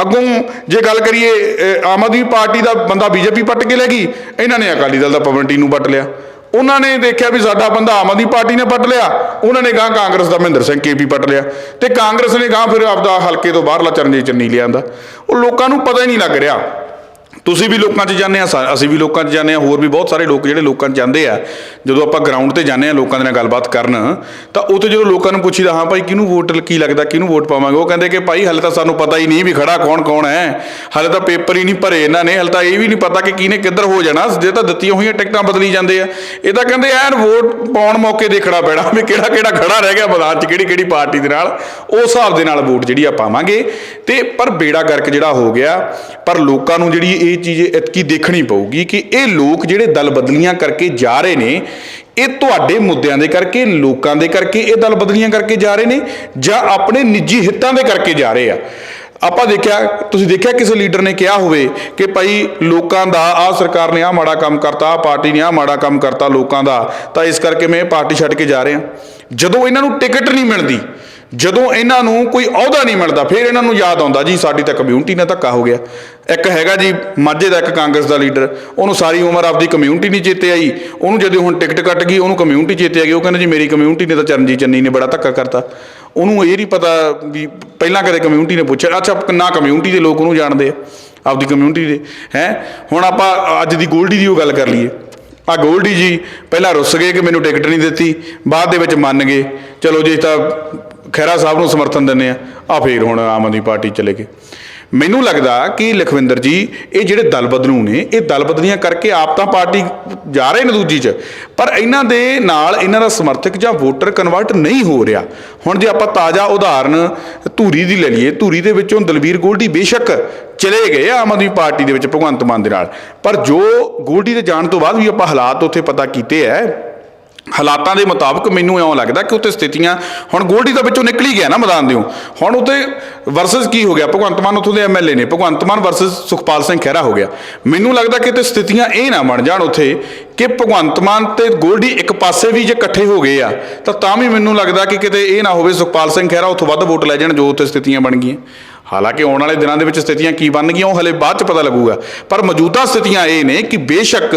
ਅੱਗੋਂ ਜੇ ਗੱਲ ਕਰੀਏ ਆਮ ਆਦਮੀ ਪਾਰਟੀ ਦਾ ਬੰਦਾ ਬੀਜੇਪੀ ਪੱਟ ਕੇ ਲੈ ਗਈ, ਇਹਨਾਂ ਨੇ ਅਕਾਲੀ ਦਲ ਦਾ ਪਵਨਟੀ ਨੂੰ ਪੱਟ ਲਿਆ। ਉਹਨਾਂ ਨੇ ਦੇਖਿਆ ਵੀ ਸਾਡਾ ਬੰਦਾ ਆਮ ਆਦਮੀ ਪਾਰਟੀ ਨੇ ਪੱਟ ਲਿਆ। ਉਹਨਾਂ ਨੇ ਗਾਂ ਕਾਂਗਰਸ ਦਾ ਮਹਿੰਦਰ ਸਿੰਘ ਕੇਪੀ ਪੱਟ ਲਿਆ। ਤੇ ਕਾਂਗਰਸ ਨੇ ਗਾਂ ਫਿਰ ਆਪਦਾ ਹਲਕੇ ਤੋਂ ਬਾਹਰਲਾ ਚਰਨਜੀਤ ਚੰਨੀ ਲਿਆਂਦਾ। ਉਹ ਲੋਕਾਂ ਨੂੰ ਪਤਾ ਹੀ ਨਹੀਂ ਲੱਗ ਰਿਹਾ। ਤੁਸੀਂ ਵੀ ਲੋਕਾਂ 'ਚ ਜਾਂਦੇ ਆ, ਸਾ- ਅਸੀਂ ਵੀ ਲੋਕਾਂ 'ਚ ਜਾਂਦੇ ਆ, ਹੋਰ ਵੀ ਬਹੁਤ ਸਾਰੇ ਲੋਕ ਜਿਹੜੇ ਲੋਕਾਂ 'ਚ ਜਾਂਦੇ ਆ, ਜਦੋਂ ਆਪਾਂ ਗਰਾਊਂਡ ਤੇ ਜਾਂਦੇ ਆ ਲੋਕਾਂ ਦੇ ਨਾਲ ਗੱਲਬਾਤ ਕਰਨ, ਤਾਂ ਉੱਥੇ ਜਦੋਂ ਲੋਕਾਂ ਨੂੰ ਪੁੱਛੀਦਾ, ਹਾਂ ਭਾਈ, ਕਿਹਨੂੰ ਵੋਟ ਕੀ ਲੱਗਦਾ, ਕਿਹਨੂੰ ਵੋਟ ਪਾਵਾਂਗੇ? ਉਹ ਕਹਿੰਦੇ ਕਿ, ਭਾਈ, ਹਲੇ ਤਾਂ ਸਾਨੂੰ ਪਤਾ ਹੀ ਨਹੀਂ ਵੀ ਖੜਾ ਕੌਣ ਕੌਣ ਹੈ। ਹਲੇ ਤਾਂ ਪੇਪਰ ਹੀ ਨਹੀਂ ਭਰੇ ਇਹਨਾਂ ਨੇ, ਹਲੇ ਤਾਂ ਇਹ ਵੀ ਨਹੀਂ ਪਤਾ ਕਿ ਕਿਹਨੇ ਕਿੱਧਰ ਹੋ ਜਾਣਾ। ਜੇ ਤਾਂ ਦਿੱਤੀਆਂ ਹੋਈਆਂ ਟਿਕਟਾਂ ਬਦਲੀ ਜਾਂਦੇ ਆ। ਇਹ ਤਾਂ ਕਹਿੰਦੇ ਐਨ ਵੋਟ ਪਾਉਣ ਮੌਕੇ ਦੇਖਣਾ ਪੈਣਾ ਵੀ ਕਿਹੜਾ ਕਿਹੜਾ ਖੜਾ ਰਹਿ ਗਿਆ ਮੈਦਾਨ 'ਚ, ਕਿਹੜੀ ਕਿਹੜੀ ਪਾਰਟੀ ਦੇ ਨਾਲ। ਉਸ ਹਿਸਾਬ ਦੇ ਨਾਲ ਵੋਟ ਜਿਹੜੀ ਆ ਪਾਵਾਂਗੇ। ਤੇ ਪਰ ਬੇੜਾ ਗਰਕ ਜਿਹੜਾ ਹੋ ਗਿਆ, ਪਰ ਲੋਕਾਂ ਨੂੰ ਜਿਹੜੀ ਇਹ ਚੀਜ਼ ਇਤਕੀ ਦੇਖਣੀ ਪਊਗੀ ਕਿ ਇਹ ਲੋਕ ਜਿਹੜੇ ਦਲ ਬਦਲੀਆਂ ਕਰਕੇ ਜਾ ਰਹੇ ਨੇ, ਇਹ ਤੁਹਾਡੇ ਮੁੱਦਿਆਂ ਦੇ ਕਰਕੇ, ਲੋਕਾਂ ਦੇ ਕਰਕੇ ਇਹ ਦਲ ਬਦਲੀਆਂ ਕਰਕੇ ਜਾ ਰਹੇ ਨੇ ਜਾਂ ਆਪਣੇ ਨਿੱਜੀ ਹਿੱਤਾਂ ਦੇ ਕਰਕੇ ਜਾ ਰਹੇ ਆ? ਆਪਾਂ ਦੇਖਿਆ, ਤੁਸੀਂ ਦੇਖਿਆ ਕਿਸੇ ਲੀਡਰ ਨੇ ਕਿਹਾ ਹੋਵੇ ਕਿ ਭਾਈ ਲੋਕਾਂ ਦਾ ਆਹ ਸਰਕਾਰ ਨੇ ਆਹ ਮਾੜਾ ਕੰਮ ਕਰਤਾ, ਆਹ ਪਾਰਟੀ ਨੇ ਆਹ ਮਾੜਾ ਕੰਮ ਕਰਤਾ ਲੋਕਾਂ ਦਾ, ਤਾਂ ਇਸ ਕਰਕੇ ਮੈਂ ਇਹ ਪਾਰਟੀ ਛੱਡ ਕੇ ਜਾ ਰਿਹਾ। ਜਦੋਂ ਇਹਨਾਂ ਨੂੰ ਟਿਕਟ ਨਹੀਂ ਮਿਲਦੀ ਜਦੋਂ ਇਹਨਾਂ ਨੂੰ ਕੋਈ ਅਹੁਦਾ ਨਹੀਂ ਮਿਲਦਾ, ਫਿਰ ਇਹਨਾਂ ਨੂੰ ਯਾਦ ਆਉਂਦਾ, ਜੀ, ਸਾਡੀ ਤਾਂ ਕਮਿਊਨਿਟੀ ਨਾਲ ਧੱਕਾ ਹੋ ਗਿਆ। ਇੱਕ ਹੈਗਾ ਜੀ, ਮਾਝੇ ਦਾ ਇੱਕ ਕਾਂਗਰਸ ਦਾ ਲੀਡਰ, ਉਹਨੂੰ ਸਾਰੀ ਉਮਰ ਆਪਦੀ ਕਮਿਊਨਿਟੀ ਨਹੀਂ ਚੇਤੇ ਆਈ। ਉਹਨੂੰ ਜਦੋਂ ਹੁਣ ਟਿਕਟ ਕੱਟ ਗਈ, ਉਹਨੂੰ ਕਮਿਊਨਿਟੀ ਚੇਤੇ ਆ ਗਈ। ਉਹ ਕਹਿੰਦਾ, ਜੀ, ਮੇਰੀ ਕਮਿਊਨਿਟੀ ਨੇ ਤਾਂ ਚਰਨਜੀਤ ਚੰਨੀ ਨੇ ਬੜਾ ਧੱਕਾ ਕਰਤਾ। ਉਹਨੂੰ ਇਹ ਨਹੀਂ ਪਤਾ ਵੀ ਪਹਿਲਾਂ ਕਦੇ ਕਮਿਊਨਿਟੀ ਨੇ ਪੁੱਛਿਆ, ਅੱਛਾ, ਨਾ ਕਮਿਊਨਿਟੀ ਦੇ ਲੋਕ ਉਹਨੂੰ ਜਾਣਦੇ ਆ, ਆਪਦੀ ਕਮਿਊਨਿਟੀ ਦੇ। ਹੈ? ਹੁਣ ਆਪਾਂ ਅੱਜ ਦੀ ਗੋਲਡੀ ਦੀ ਉਹ ਗੱਲ ਕਰ ਲਈਏ। ਆ ਗੋਲਡੀ ਜੀ ਪਹਿਲਾਂ ਰੁੱਸ ਗਏ ਕਿ ਮੈਨੂੰ ਟਿਕਟ ਨਹੀਂ ਦਿੱਤੀ, ਬਾਅਦ ਦੇ ਵਿੱਚ ਮੰਨ ਗਏ। ਚਲੋ ਜੀ, ਤਾਂ ਖੈਰਾ ਸਾਹਿਬ ਨੂੰ ਸਮਰਥਨ ਦਿੰਦੇ ਆ। ਆ ਫੇਰ ਹੁਣ ਆਮ ਆਦਮੀ ਪਾਰਟੀ ਚਲੇ ਗਏ। ਮੈਨੂੰ ਲੱਗਦਾ ਕਿ ਲਖਵਿੰਦਰ ਜੀ, ਇਹ ਜਿਹੜੇ ਦਲ ਬਦਲੂ ਨੇ, ਇਹ ਦਲ ਬਦਲੀਆਂ ਕਰਕੇ ਆਪ ਤਾਂ ਪਾਰਟੀ ਜਾ ਰਹੇ ਨੇ ਦੂਜੀ 'ਚ। ਪਰ ਇਹਨਾਂ ਦੇ ਨਾਲ ਇਹਨਾਂ ਦਾ ਸਮਰਥਕ ਜਾਂ ਵੋਟਰ ਕਨਵਰਟ ਨਹੀਂ ਹੋ ਰਿਹਾ। ਹੁਣ ਜੇ ਆਪਾਂ ਤਾਜ਼ਾ ਉਦਾਹਰਨ ਧੂਰੀ ਦੀ ਲੈ ਲਈਏ, ਧੂਰੀ ਦੇ ਵਿੱਚੋਂ ਦਲਬੀਰ ਗੋਲਡੀ ਬੇਸ਼ੱਕ ਚਲੇ ਗਏ ਆਮ ਆਦਮੀ ਪਾਰਟੀ ਦੇ ਵਿੱਚ ਭਗਵੰਤ ਮਾਨ ਦੇ ਨਾਲ। ਪਰ ਜੋ ਗੋਲਡੀ ਦੇ ਜਾਣ ਤੋਂ ਬਾਅਦ ਵੀ ਆਪਾਂ ਹਾਲਾਤ ਉੱਥੇ ਪਤਾ ਕੀਤੇ ਐ ਹਾਲਾਤਾਂ ਦੇ ਮੁਤਾਬਕ ਮੈਨੂੰ ਇਉਂ ਲੱਗਦਾ ਕਿ ਉੱਥੇ ਸਥਿਤੀਆਂ ਹੁਣ ਗੋਲਡੀ ਤਾਂ ਵਿੱਚੋਂ ਨਿਕਲ ਹੀ ਗਿਆ ਨਾ ਮੈਦਾਨ ਦਿਓ। ਹੁਣ ਉੱਥੇ ਵਰਸਸ ਕੀ ਹੋ ਗਿਆ? ਭਗਵੰਤ ਮਾਨ ਉੱਥੋਂ ਦੇ ਐਮਐਲਏ ਨੇ। ਭਗਵੰਤ ਮਾਨ ਵਰਸਸ ਸੁਖਪਾਲ ਸਿੰਘ ਖਹਿਰਾ ਹੋ ਗਿਆ। ਮੈਨੂੰ ਲੱਗਦਾ ਕਿ ਤੇ ਸਥਿਤੀਆਂ ਇਹ ਨਾ ਬਣ ਜਾਣ ਉੱਥੇ ਕਿ ਭਗਵੰਤ ਮਾਨ ਤੇ ਗੋਲਡੀ ਇੱਕ ਪਾਸੇ ਵੀ ਜੇ ਇਕੱਠੇ ਹੋ ਗਏ ਆ, ਤਾਂ ਤਾਂ ਵੀ ਮੈਨੂੰ ਲੱਗਦਾ ਕਿ ਕਿਤੇ ਇਹ ਨਾ ਹੋਵੇ ਸੁਖਪਾਲ ਸਿੰਘ ਖਹਿਰਾ ਉੱਥੋਂ ਵੱਧ ਵੋਟ ਲੈ ਜਾਣ ਜੋ ਉੱਥੇ ਸਥਿਤੀਆਂ ਬਣ ਗਈਆਂ। ਹਾਲਾਂਕਿ ਆਉਣ ਵਾਲੇ ਦਿਨਾਂ ਦੇ ਵਿੱਚ ਸਥਿਤੀਆਂ ਕੀ ਬਣਨਗੀਆਂ, ਉਹ ਹਲੇ ਬਾਅਦ ਚ ਪਤਾ ਲੱਗੂਗਾ। ਪਰ ਮੌਜੂਦਾ ਸਥਿਤੀਆਂ ਇਹ ਨੇ ਕਿ ਬੇਸ਼ੱਕ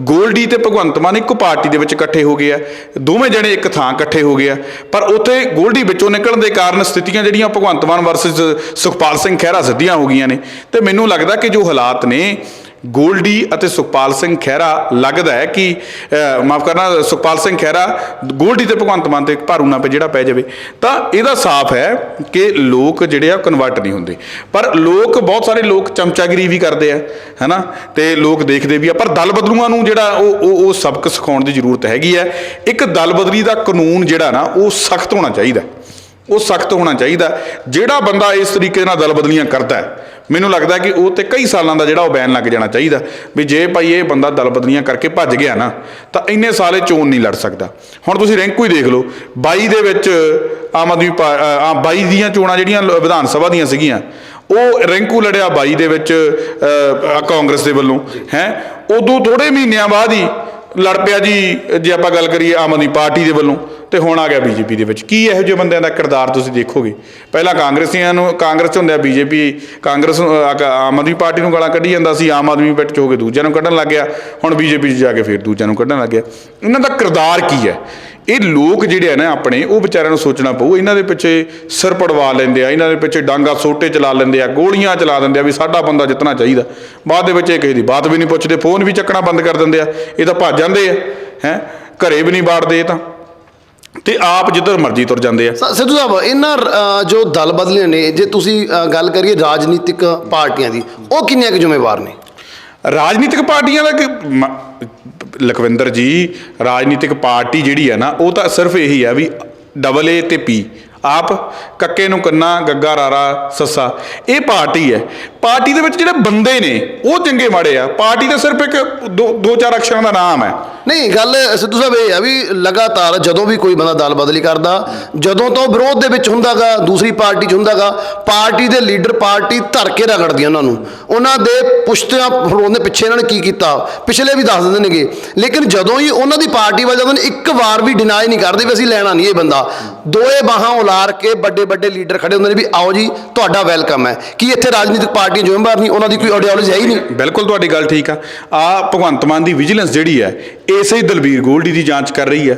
ਗੋਲਡੀ ਤੇ ਭਗਵੰਤ ਮਾਨ ਇੱਕੋ ਪਾਰਟੀ ਦੇ ਵਿੱਚ ਇਕੱਠੇ ਹੋ ਗਏ ਆ। ਦੋਵੇਂ ਜਣੇ ਇੱਕ ਥਾਂ ਇਕੱਠੇ ਹੋ ਗਏ ਆ। ਪਰ ਉੱਥੇ ਗੋਲਡੀ ਵਿੱਚੋਂ ਨਿਕਲਣ ਦੇ ਕਾਰਨ ਸਥਿਤੀਆਂ ਜਿਹੜੀਆਂ ਭਗਵੰਤ ਮਾਨ ਵਰਸਸ ਸੁਖਪਾਲ ਸਿੰਘ ਖਹਿਰਾ ਸਿੱਧੀਆਂ ਹੋ ਗਈਆਂ ਨੇ। ਤੇ ਮੈਨੂੰ ਲੱਗਦਾ ਕਿ ਜੋ ਹਾਲਾਤ ਨੇ ਗੋਲਡੀ ਅਤੇ ਸੁਖਪਾਲ ਸਿੰਘ ਖਹਿਰਾ ਲੱਗਦਾ ਹੈ ਕਿ ਮਾਫ ਕਰਨਾ, ਸੁਖਪਾਲ ਸਿੰਘ ਖਹਿਰਾ ਗੋਲਡੀ ਤੇ ਭਗਵੰਤ ਮਾਨ ਤੇ ਭਾਰੂ ਨਾ ਪੇ ਜਿਹੜਾ ਪੈ ਜਾਵੇ, ਤਾਂ ਇਹਦਾ ਸਾਫ਼ ਹੈ ਕਿ ਲੋਕ ਜਿਹੜੇ ਆ ਕਨਵਰਟ ਨਹੀਂ ਹੁੰਦੇ। ਪਰ ਲੋਕ, ਬਹੁਤ ਸਾਰੇ ਲੋਕ ਚਮਚਾਗਿਰੀ ਵੀ ਕਰਦੇ ਆ, ਹੈਨਾ? ਤੇ ਲੋਕ ਦੇਖਦੇ ਵੀ ਆ, ਪਰ ਦਲ ਬਦਲੂਆਂ ਨੂੰ ਜਿਹੜਾ ਉਹ ਉਹ ਉਹ ਸਬਕ ਸਿਖਾਉਣ ਦੀ ਜ਼ਰੂਰਤ ਹੈਗੀ ਹੈ। ਇੱਕ ਦਲ ਬਦਲੀ ਦਾ ਕਾਨੂੰਨ ਜਿਹੜਾ ਨਾ, ਉਹ ਸਖਤ ਹੋਣਾ ਚਾਹੀਦਾ। ਉਹ ਸਖਤ ਹੋਣਾ ਚਾਹੀਦਾ ਜਿਹੜਾ ਬੰਦਾ ਇਸ ਤਰੀਕੇ ਨਾਲ ਦਲ ਬਦਲੀਆਂ ਕਰਦਾ ਮੈਨੂੰ ਲੱਗਦਾ ਕਿ ਉਹ ਤੇ ਕਈ ਸਾਲਾਂ ਦਾ ਜਿਹੜਾ ਉਹ ਬੈਨ ਲੱਗ ਜਾਣਾ ਚਾਹੀਦਾ ਵੀ ਜੇ ਭਾਈ ਇਹ ਬੰਦਾ ਦਲ ਬਦਲੀਆਂ ਕਰਕੇ ਭੱਜ ਗਿਆ ਨਾ, ਤਾਂ ਇੰਨੇ ਸਾਲੇ ਚੋਣ ਨਹੀਂ ਲੜ ਸਕਦਾ। ਹੁਣ ਤੁਸੀਂ ਰੈਂਕੂ ਹੀ ਦੇਖ ਲਓ 22 ਦੇ ਵਿੱਚ, ਆਮ ਆਦਮੀ ਪਾ- ਆ 22 ਦੀਆਂ ਚੋਣਾਂ ਜਿਹੜੀਆਂ ਲ- ਵਿਧਾਨ ਸਭਾ ਦੀਆਂ ਸੀਗੀਆਂ, ਉਹ ਰੈਂਕੂ ਲੜਿਆ 22 ਦੇ ਵਿੱਚ ਕਾਂਗਰਸ ਦੇ ਵੱਲੋਂ, ਹੈ, ਉਦੋਂ ਥੋੜੇ ਮਹੀਨਿਆਂ ਬਾਅਦ ਹੀ ਲੜ ਪਿਆ ਜੀ, ਜੇ ਆਪਾਂ ਗੱਲ ਕਰੀਏ ਆਮ ਆਦਮੀ ਪਾਰਟੀ ਦੇ ਵੱਲੋਂ, ਤੇ ਹੁਣ ਆ ਗਿਆ ਬੀਜੇਪੀ ਦੇ ਵਿੱਚ। ਕੀ ਇਹੋ ਜਿਹੇ ਬੰਦਿਆਂ ਦਾ ਕਿਰਦਾਰ ਤੁਸੀਂ ਦੇਖੋਗੇ? ਪਹਿਲਾਂ ਕਾਂਗਰਸੀਆਂ ਨੂੰ, ਕਾਂਗਰਸ 'ਚ ਹੁੰਦਿਆ ਬੀਜੇਪੀ, ਕਾਂਗਰਸ ਨੂੰ ਆਮ ਆਦਮੀ ਪਾਰਟੀ ਨੂੰ ਗਾਲਾਂ ਕੱਢੀ ਜਾਂਦਾ ਸੀ, ਆਮ ਆਦਮੀ ਵਿੱਚ ਹੋ ਕੇ ਦੂਜਿਆਂ ਨੂੰ ਕੱਢਣ ਲੱਗ ਗਿਆ। ਹੁਣ ਬੀਜੇਪੀ 'ਚ ਜਾ ਕੇ ਫਿਰ ਦੂਜਿਆਂ ਨੂੰ ਕੱਢਣ ਲੱਗ ਗਿਆ। ਇਹਨਾਂ ਦਾ ਕਿਰਦਾਰ ਕੀ ਹੈ? ਇਹ ਲੋਕ ਜਿਹੜੇ ਆ ਨਾ ਆਪਣੇ ਉਹ ਵਿਚਾਰਿਆਂ ਨੂੰ ਸੋਚਣਾ ਪਊ। ਇਹਨਾਂ ਦੇ ਪਿੱਛੇ ਸਿਰ ਪੜਵਾ ਲੈਂਦੇ ਆ ਇਹਨਾਂ ਦੇ ਪਿੱਛੇ ਡਾਂਗਾ ਸੋਟੇ ਚਲਾ ਲੈਂਦੇ ਆ ਗੋਲੀਆਂ ਚਲਾ ਦਿੰਦੇ ਆ ਵੀ ਸਾਡਾ ਬੰਦਾ ਜਿੱਤਣਾ ਚਾਹੀਦਾ। ਬਾਅਦ ਦੇ ਵਿੱਚ ਇਹ ਕਿਸੇ ਦੀ ਬਾਤ ਵੀ ਨਹੀਂ ਪੁੱਛਦੇ ਫੋਨ ਵੀ ਚੱਕਣਾ ਬੰਦ ਕਰ ਦਿੰਦੇ ਆ। ਇਹ ਤਾਂ ਭੱਜ ਜਾਂਦੇ ਆ ਹੈ? ਘਰੇ ਵੀ ਨਹੀਂ ਬਾੜਦੇ ਇਹ ਤਾਂ। ਤੇ ਆਪ ਜਿੱਧਰ ਮਰਜ਼ੀ ਤੁਰ ਜਾਂਦੇ ਆ। ਸਿੱਧੂ ਸਾਹਿਬ ਇਹਨਾਂ ਜੋ ਦਲ ਬਦਲੀਆਂ ਨੇ ਜੇ ਤੁਸੀਂ ਗੱਲ ਕਰੀਏ ਰਾਜਨੀਤਿਕ ਪਾਰਟੀਆਂ ਦੀ ਉਹ ਕਿੰਨੀਆਂ ਕੁ ਜ਼ਿੰਮੇਵਾਰ ਨੇ? ਰਾਜਨੀਤਿਕ ਪਾਰਟੀਆਂ ਦਾ ਕਿ ਲਖਵਿੰਦਰ ਜੀ, ਰਾਜਨੀਤਿਕ ਪਾਰਟੀ ਜਿਹੜੀ ਹੈ ਨਾ, ਉਹ ਤਾਂ ਸਿਰਫ ਇਹੀ ਹੈ ਵੀ ਡਬਲ ਏ ਤੇ ਪੀ ਆਪ ਕੱਕੇ ਨੂੰ ਕੰਨਾ, ਗੱਗਾ, ਰਾਰਾ, ਸੱਸਾ, ਇਹ ਪਾਰਟੀ ਹੈ। ਪਾਰਟੀ ਦੇ ਵਿੱਚ ਜਿਹੜੇ ਬੰਦੇ ਨੇ, ਉਹ ਚੰਗੇ ਮਾੜੇ ਆ। ਪਾਰਟੀ ਤਾਂ ਸਿਰਫ ਇੱਕ ਦੋ ਦੋ ਚਾਰ ਅਕਸ਼ਰਾਂ ਦਾ ਨਾਮ ਹੈ। ਨਹੀਂ, ਗੱਲ ਸਿੱਧੂ ਸਾਹਿਬ ਇਹ ਆ ਵੀ ਲਗਾਤਾਰ ਜਦੋਂ ਵੀ ਕੋਈ ਬੰਦਾ ਦਲ ਬਦਲੀ ਕਰਦਾ, ਜਦੋਂ ਤੋਂ ਵਿਰੋਧ ਦੇ ਵਿੱਚ ਹੁੰਦਾਗਾ, ਦੂਸਰੀ ਪਾਰਟੀ 'ਚ ਹੁੰਦਾਗਾ, ਪਾਰਟੀ ਦੇ ਲੀਡਰ ਪਾਰਟੀ ਧਰ ਕੇ ਰਗੜਦੀ ਉਹਨਾਂ ਨੂੰ। ਉਹਨਾਂ ਦੇ ਪੁਸ਼ਤਿਆਂ ਫਰੋਨ ਦੇ ਪਿੱਛੇ ਇਹਨਾਂ ਨੇ ਕੀ ਕੀਤਾ? ਪਿਛਲੇ ਵੀ ਦੱਸ ਦਿੰਦੇ ਨੇਗੇ। ਲੇਕਿਨ ਜਦੋਂ ਹੀ ਉਹਨਾਂ ਦੀ ਪਾਰਟੀ ਵਾਲੇ ਜਾਂਦੇ ਨੇ, ਇੱਕ ਵਾਰ ਵੀ ਡਿਨਾਈ ਨਹੀਂ ਕਰਦੇ ਵੀ ਅਸੀਂ ਲੈਣਾ ਨਹੀਂ ਇਹ ਬੰਦਾ। ਦੋਏ ਬਾਹਾਂ ਉਲਾਰ ਕੇ ਵੱਡੇ ਵੱਡੇ ਲੀਡਰ ਖੜੇ ਹੁੰਦੇ ਨੇ ਵੀ, ਆਓ ਜੀ, ਤੁਹਾਡਾ ਵੈਲਕਮ ਹੈ। ਕੀ ਇੱਥੇ ਰਾਜਨੀਤਿਕ ਪਾਰਟੀਆਂ ਜ਼ਿੰਮੇਵਾਰ ਨਹੀਂ, ਉਹਨਾਂ ਦੀ ਕੋਈ ਆਡੀਓਲੋਜੀ ਹੈ ਹੀ ਨਹੀਂ। ਬਿਲਕੁਲ ਤੁਹਾਡੀ ਗੱਲ ਠੀਕ ਆ। ਆ ਭਗਵੰਤ ਮਾਨ ਦੀ ਵਿਜੀਲੈਂਸ ਜਿਹੜੀ ਹੈ, ਇਸੇ ਹੀ ਦਲਬੀਰ ਗੋਲਡੀ ਦੀ ਜਾਂਚ ਕਰ ਰਹੀ ਹੈ।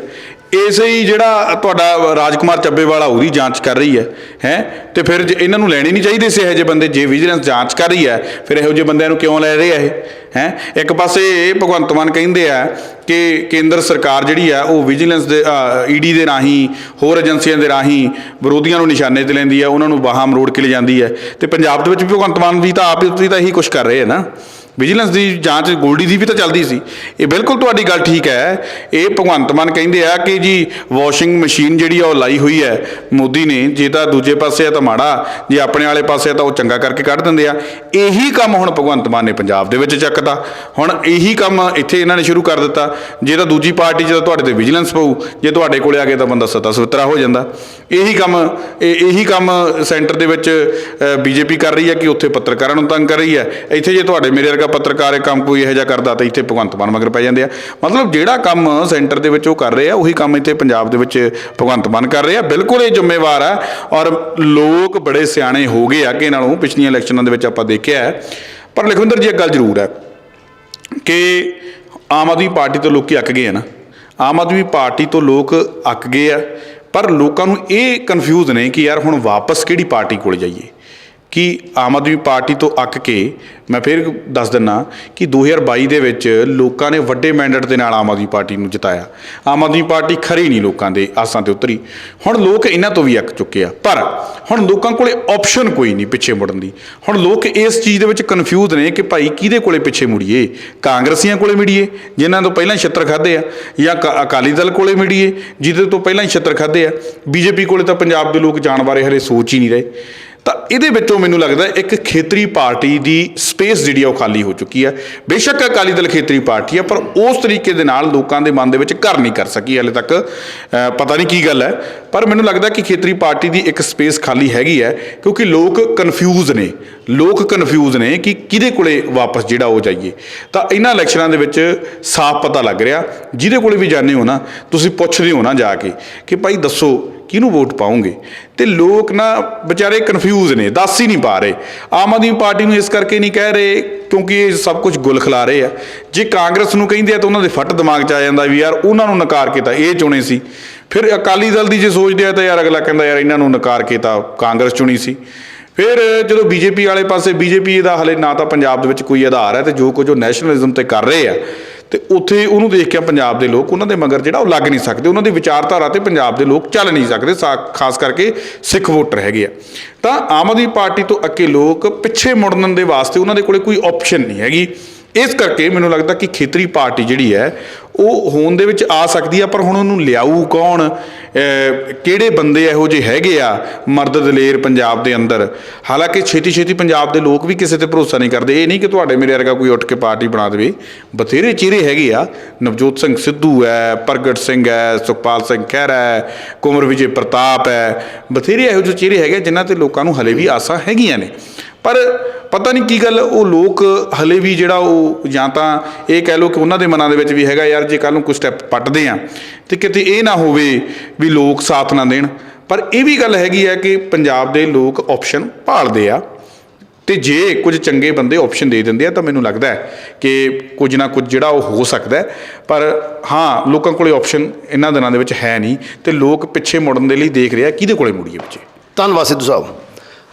ਇਸੇ ਹੀ ਜਿਹੜਾ ਤੁਹਾਡਾ ਰਾਜਕੁਮਾਰ ਚੱਬੇਵਾਲਾ ਉਹਦੀ ਜਾਂਚ ਕਰ ਰਹੀ ਹੈ ਹੈ? ਤੇ ਫਿਰ ਜੇ ਇਹਨਾਂ ਨੂੰ ਲੈਣੇ ਨਹੀਂ ਚਾਹੀਦੇ ਸੀ ਇਹੋ ਜਿਹੇ ਬੰਦੇ, ਜੇ ਵਿਜੀਲੈਂਸ ਜਾਂਚ ਕਰ ਰਹੀ ਹੈ, ਫਿਰ ਇਹੋ ਜਿਹੇ ਬੰਦਿਆਂ ਨੂੰ ਕਿਉਂ ਲੈ ਰਹੇ ਆ ਇਹ, ਹੈ? ਇੱਕ ਪਾਸੇ ਭਗਵੰਤ ਮਾਨ ਕਹਿੰਦੇ ਆ ਕਿ ਕੇਂਦਰ ਸਰਕਾਰ ਜਿਹੜੀ ਆ, ਉਹ ਵਿਜੀਲੈਂਸ ਦੇ ਈਡੀ ਦੇ ਰਾਹੀਂ, ਹੋਰ ਏਜੰਸੀਆਂ ਦੇ ਰਾਹੀਂ ਵਿਰੋਧੀਆਂ ਨੂੰ ਨਿਸ਼ਾਨੇ ਤੇ ਲੈਂਦੀ ਆ, ਉਹਨਾਂ ਨੂੰ ਬਾਹਾਂ ਮਰੋੜ ਕੇ ਲੈ ਜਾਂਦੀ ਹੈ ਤੇ ਪੰਜਾਬ ਦੇ ਵਿੱਚ ਭਗਵੰਤ ਮਾਨ ਵੀ ਤਾਂ ਆਪ ਵੀ ਤਾਂ ਇਹੀ ਕੁਝ ਕਰ ਰਹੇ ਆ ਨਾ। ਵਿਜੀਲੈਂਸ ਦੀ ਜਾਂਚ ਗੋਲਡੀ ਦੀ ਵੀ ਤਾਂ ਚੱਲਦੀ ਸੀ। ਇਹ ਬਿਲਕੁਲ ਤੁਹਾਡੀ ਗੱਲ ਠੀਕ ਹੈ। ਇਹ ਭਗਵੰਤ ਮਾਨ ਕਹਿੰਦੇ ਆ ਕਿ ਜੀ ਵਾਸ਼ਿੰਗ ਮਸ਼ੀਨ ਜਿਹੜੀ ਆ ਉਹ ਲਾਈ ਹੋਈ ਹੈ ਮੋਦੀ ਨੇ। ਜੇ ਤਾਂ ਦੂਜੇ ਪਾਸੇ ਆ ਤਾਂ ਮਾੜਾ, ਜੇ ਆਪਣੇ ਵਾਲੇ ਪਾਸੇ ਆ ਤਾਂ ਉਹ ਚੰਗਾ ਕਰਕੇ ਕੱਢ ਦਿੰਦੇ ਆ। ਇਹੀ ਕੰਮ ਹੁਣ ਭਗਵੰਤ ਮਾਨ ਨੇ ਪੰਜਾਬ ਦੇ ਵਿੱਚ ਚੱਕਦਾ। ਹੁਣ ਇਹੀ ਕੰਮ ਇੱਥੇ ਇਹਨਾਂ ਨੇ ਸ਼ੁਰੂ ਕਰ ਦਿੱਤਾ। ਜੇ ਤਾਂ ਦੂਜੀ ਪਾਰਟੀ 'ਚ ਤਾਂ ਤੁਹਾਡੇ ਤੇ ਵਿਜੀਲੈਂਸ ਪਊ, ਜੇ ਤੁਹਾਡੇ ਕੋਲੇ ਆ ਗਏ ਤਾਂ ਬੰਦਾ ਸਤਾ ਸਵਿਤਰਾ ਹੋ ਜਾਂਦਾ। ਇਹੀ ਕੰਮ, ਇਹ- ਇਹੀ ਕੰਮ ਸੈਂਟਰ ਦੇ ਵਿੱਚ ਬੀਜੇਪੀ ਕਰ ਰਹੀ ਹੈ ਕਿ ਉੱਥੇ ਪੱਤਰਕਾਰਾਂ ਨੂੰ ਤੰਗ ਕਰ ਰਹੀ ਹੈ। ਇੱਥੇ ਜੇ ਤੁਹਾਡੇ ਮੇਰੇ ਵਰਗਾ ਪੱਤਰਕਾਰ ਇਹ ਕੰਮ ਕੋਈ ਇਹੋ ਜਿਹਾ ਕਰਦਾ ਤਾਂ ਇੱਥੇ ਭਗਵੰਤ ਮਾਨ ਮਗਰ ਪੈ ਜਾਂਦੇ ਆ। ਮਤਲਬ ਜਿਹੜਾ ਕੰਮ ਸੈਂਟਰ ਦੇ ਵਿੱਚ ਉਹ ਕਰ ਰਹੇ ਆ, ਉਹੀ ਕੰਮ ਇੱਥੇ ਪੰਜਾਬ ਦੇ ਵਿੱਚ ਭਗਵੰਤ ਮਾਨ ਕਰ ਰਹੇ ਆ। ਬਿਲਕੁਲ ਇਹ ਜ਼ਿੰਮੇਵਾਰ ਆ ਔਰ ਲੋਕ ਬੜੇ ਸਿਆਣੇ ਹੋ ਗਏ ਅੱਗੇ ਨਾਲੋਂ, ਪਿਛਲੀਆਂ ਇਲੈਕਸ਼ਨਾਂ ਦੇ ਵਿੱਚ ਆਪਾਂ ਦੇਖਿਆ ਹੈ। ਪਰ ਲਖਵਿੰਦਰ ਜੀ, ਇੱਕ ਗੱਲ ਜ਼ਰੂਰ ਹੈ ਕਿ ਆਮ ਆਦਮੀ ਪਾਰਟੀ ਤੋਂ ਲੋਕੀ ਅੱਕ ਗਏ ਆ ਨਾ। ਆਮ ਆਦਮੀ ਪਾਰਟੀ ਤੋਂ ਲੋਕ ਅੱਕ ਗਏ ਆ, ਪਰ ਲੋਕਾਂ ਨੂੰ ਇਹ ਕਨਫਿਊਜ਼ ਨੇ ਕਿ ਯਾਰ ਹੁਣ ਵਾਪਸ ਕਿਹੜੀ ਪਾਰਟੀ ਕੋਲ ਜਾਈਏ? ਕਿ ਆਮ ਆਦਮੀ ਪਾਰਟੀ ਤੋਂ ਅੱਕ ਕੇ ਮੈਂ ਫਿਰ ਦੱਸ ਦਿੰਨਾ ਕਿ 2022 ਦੇ ਵਿੱਚ ਲੋਕਾਂ ਨੇ ਵੱਡੇ ਮੈਂਡੇਟ ਦੇ ਨਾਲ ਆਮ ਆਦਮੀ ਪਾਰਟੀ ਨੂੰ ਜਿਤਾਇਆ। ਆਮ ਆਦਮੀ ਪਾਰਟੀ ਖਰੀ ਨਹੀਂ ਲੋਕਾਂ ਦੇ ਆਸਾਂ ਤੇ ਉਤਰੀ। ਹੁਣ ਲੋਕ ਇਹਨਾਂ ਤੋਂ ਵੀ ਅੱਕ ਚੁੱਕੇ ਆ। ਪਰ ਹੁਣ ਲੋਕਾਂ ਕੋਲੇ ਆਪਸ਼ਨ ਕੋਈ ਨਹੀਂ ਪਿੱਛੇ ਮੁੜਨ ਦੀ। ਹੁਣ ਲੋਕ ਇਸ ਚੀਜ਼ ਦੇ ਵਿੱਚ ਕਨਫਿਊਜ਼ ਨੇ ਕਿ ਭਾਈ ਕਿਹਦੇ ਕੋਲੇ ਪਿੱਛੇ ਮੁੜੀਏ? ਕਾਂਗਰਸੀਆਂ ਕੋਲੇ ਮੁੜੀਏ, ਜਿਨ੍ਹਾਂ ਤੋਂ ਪਹਿਲਾਂ ਛੱਤਰ ਖਾਦੇ ਆ, ਜਾਂ ਕ- ਅਕਾਲੀ ਦਲ ਕੋਲੇ ਮੁੜੀਏ, ਜਿਹਦੇ ਤੋਂ ਪਹਿਲਾਂ ਹੀ ਛੱਤਰ ਖਾਦੇ ਆ। ਬੀਜੇਪੀ ਕੋਲੇ ਤਾਂ ਪੰਜਾਬ ਦੇ ਲੋਕ ਜਾਣ ਬਾਰੇ ਹਰੇ ਸੋਚ ਹੀ ਨਹੀਂ ਰਹੇ। ਤਾਂ ਇਹਦੇ ਵਿੱਚੋਂ ਮੈਨੂੰ ਲੱਗਦਾ ਇੱਕ ਖੇਤਰੀ ਪਾਰਟੀ ਦੀ ਸਪੇਸ ਜਿਹੜੀ ਆ ਉਹ ਖਾਲੀ ਹੋ ਚੁੱਕੀ ਹੈ ਬੇਸ਼ੱਕ ਅਕਾਲੀ ਦਲ ਖੇਤਰੀ ਪਾਰਟੀ ਹੈ ਪਰ ਉਸ ਤਰੀਕੇ ਦੇ ਨਾਲ ਲੋਕਾਂ ਦੇ ਮਨ ਦੇ ਵਿੱਚ ਘਰ ਨਹੀਂ ਕਰ ਸਕੀ ਹਲੇ ਤੱਕ। ਪਤਾ ਨਹੀਂ ਕੀ ਗੱਲ ਹੈ, ਪਰ ਮੈਨੂੰ ਲੱਗਦਾ ਕਿ ਖੇਤਰੀ ਪਾਰਟੀ ਦੀ ਇੱਕ ਸਪੇਸ ਖਾਲੀ ਹੈਗੀ ਹੈ, ਕਿਉਂਕਿ ਲੋਕ ਕਨਫਿਊਜ਼ ਨੇ। ਲੋਕ ਕਨਫਿਊਜ਼ ਨੇ ਕਿ ਕਿਹਦੇ ਕੋਲੇ ਵਾਪਸ ਜਿਹੜਾ ਉਹ ਜਾਈਏ। ਤਾਂ ਇਹਨਾਂ ਇਲੈਕਸ਼ਨਾਂ ਦੇ ਵਿੱਚ ਸਾਫ਼ ਪਤਾ ਲੱਗ ਰਿਹਾ। ਜਿਹਦੇ ਕੋਲੇ ਵੀ ਜਾਂਦੇ ਹੋ ਨਾ, ਤੁਸੀਂ ਪੁੱਛਦੇ ਹੋ ਨਾ ਜਾ ਕੇ ਕਿ ਭਾਈ ਦੱਸੋ ਕਿਹਨੂੰ ਵੋਟ ਪਾਉਂਗੇ ਤੇ ਲੋਕ ਨਾ ਵਿਚਾਰੇ ਕਨਫਿਊਜ਼ ਨੇ, ਦੱਸ ਹੀ ਨਹੀਂ ਪਾ ਰਹੇ। ਆਮ ਆਦਮੀ ਪਾਰਟੀ ਨੂੰ ਇਸ ਕਰਕੇ ਨਹੀਂ ਕਹਿ ਰਹੇ, ਕਿਉਂਕਿ ਇਹ ਸਭ ਕੁਝ ਗੁਲ ਖਿਲਾ ਰਹੇ ਆ। ਜੇ ਕਾਂਗਰਸ ਨੂੰ ਕਹਿੰਦੇ ਆ ਤਾਂ ਉਹਨਾਂ ਦੇ ਫੱਟ ਦਿਮਾਗ 'ਚ ਆ ਜਾਂਦਾ ਵੀ ਯਾਰ ਉਹਨਾਂ ਨੂੰ ਨਕਾਰ ਕੇ ਤਾਂ ਇਹ ਚੁਣੇ ਸੀ। ਫਿਰ ਅਕਾਲੀ ਦਲ ਦੀ ਜੇ ਸੋਚਦੇ ਆ ਤਾਂ ਯਾਰ ਅਗਲਾ ਕਹਿੰਦਾ ਯਾਰ ਇਹਨਾਂ ਨੂੰ ਨਕਾਰ ਕੇ ਤਾਂ ਕਾਂਗਰਸ ਚੁਣੀ ਸੀ। ਫਿਰ ਫਿਰ ਜਦੋਂ ਬੀਜੇਪੀ ਵਾਲੇ ਪਾਸੇ, ਬੀਜੇਪੀ ਦਾ ਹਲੇ ਨਾ ਤਾਂ ਪੰਜਾਬ ਦੇ ਵਿੱਚ ਕੋਈ ਆਧਾਰ ਹੈ ਤੇ ਜੋ ਕੁਝ ਉਹ ਨੈਸ਼ਨਲਿਜ਼ਮ ਤੇ ਕਰ ਰਹੇ ਆ। ਤੇ ਉੱਥੇ ਉਹਨੂੰ ਦੇਖ ਕੇ ਪੰਜਾਬ ਦੇ ਲੋਕ, ਉਹਨਾਂ ਦੇ ਮਗਰ ਜਿਹੜਾ ਉਹ ਲੱਗ ਨਹੀਂ ਸਕਦੇ, ਉਹਨਾਂ ਦੀ ਵਿਚਾਰਧਾਰਾ ਤੇ ਪੰਜਾਬ ਦੇ ਲੋਕ ਚੱਲ ਨਹੀਂ ਸਕਦੇ, ਸਾ- ਖਾਸ ਕਰਕੇ ਸਿੱਖ ਵੋਟਰ ਹੈਗੇ ਆ। ਤਾਂ ਆਮ ਆਦਮੀ ਪਾਰਟੀ ਤੋਂ ਅੱਕੇ ਲੋਕ ਪਿੱਛੇ ਮੁੜਨ ਦੇ ਵਾਸਤੇ ਉਹਨਾਂ ਦੇ ਕੋਲੇ ਕੋਈ ਆਪਸ਼ਨ ਨਹੀਂ ਹੈਗੀ। ਇਸ ਕਰਕੇ ਮੈਨੂੰ ਲੱਗਦਾ ਕਿ ਖੇਤਰੀ ਪਾਰਟੀ ਜਿਹੜੀ ਹੈ, ਉਹ ਹੋਣ ਦੇ ਵਿੱਚ ਆ ਸਕਦੀ ਆ, ਪਰ ਹੁਣ ਉਹਨੂੰ ਲਿਆਊ ਕੌਣ? ਕਿਹੜੇ ਬੰਦੇ ਇਹੋ ਜਿਹੇ ਹੈਗੇ ਆ ਮਰਦ ਦਲੇਰ ਪੰਜਾਬ ਦੇ ਅੰਦਰ? ਹਾਲਾਂਕਿ ਛੇਤੀ ਛੇਤੀ ਪੰਜਾਬ ਦੇ ਲੋਕ ਵੀ ਕਿਸੇ ਤੇ ਭਰੋਸਾ ਨਹੀਂ ਕਰਦੇ। ਇਹ ਨਹੀਂ ਕਿ ਤੁਹਾਡੇ ਮੇਰੇ ਵਰਗਾ ਕੋਈ ਉੱਠ ਕੇ ਪਾਰਟੀ ਬਣਾ ਦੇਵੇ। ਬਥੇਰੇ ਚਿਹਰੇ ਹੈਗੇ ਆ। ਨਵਜੋਤ ਸਿੰਘ ਸਿੱਧੂ ਹੈ, ਪ੍ਰਗਟ ਸਿੰਘ ਹੈ, ਸੁਖਪਾਲ ਸਿੰਘ ਖਹਿਰਾ ਹੈ ਕੁਮਰ ਵਿਜੇ ਪ੍ਰਤਾਪ ਹੈ। ਬਥੇਰੇ ਇਹੋ ਜਿਹੇ ਚਿਹਰੇ ਹੈਗੇ ਜਿਨ੍ਹਾਂ ਤੇ ਲੋਕਾਂ ਨੂੰ ਹਲੇ ਵੀ ਆਸਾਂ ਹੈਗੀਆਂ ਨੇ। ਪਰ ਪਤਾ ਨਹੀਂ ਕੀ ਗੱਲ, ਉਹ ਲੋਕ ਹਲੇ ਵੀ ਜਿਹੜਾ ਉਹ ਜਾਂ ਤਾਂ ਇਹ ਕਹਿ ਲਓ ਕਿ ਉਹਨਾਂ ਦੇ ਮਨਾਂ ਦੇ ਵਿੱਚ ਵੀ ਹੈਗਾ, ਯਾਰ ਜੇ ਕੱਲ ਨੂੰ ਕੋਈ ਸਟੈਪ ਪੱਟਦੇ ਆ ਤੇ ਕਿਤੇ ਇਹ ਨਾ ਹੋਵੇ ਵੀ ਲੋਕ ਸਾਥ ਨਾ ਦੇਣ। ਪਰ ਇਹ ਵੀ ਗੱਲ ਹੈਗੀ ਹੈ ਕਿ ਪੰਜਾਬ ਦੇ ਲੋਕ ਆਪਸ਼ਨ ਭਾਲਦੇ ਆ ਤੇ ਜੇ ਕੁਝ ਚੰਗੇ ਬੰਦੇ ਆਪਸ਼ਨ ਦੇ ਦਿੰਦੇ ਆ ਤਾਂ ਮੈਨੂੰ ਲੱਗਦਾ ਹੈ ਕਿ ਕੁਝ ਨਾ ਕੁਝ ਜਿਹੜਾ ਉਹ ਹੋ ਸਕਦਾ ਪਰ ਹਾਂ, ਲੋਕਾਂ ਕੋਲੇ ਆਪਸ਼ਨ ਇਹਨਾਂ ਦਿਨਾਂ ਦੇ ਵਿੱਚ ਹੈ ਨਹੀਂ ਤੇ ਲੋਕ ਪਿੱਛੇ ਮੁੜਨ ਦੇ ਲਈ ਦੇਖ ਰਿਹਾ ਕਿਹਦੇ ਕੋਲੇ ਮੁੜੀਏ ਬੱਚੇ ਧੰਨਵਾਦ ਸਿੱਧੂ ਸਾਹਿਬ।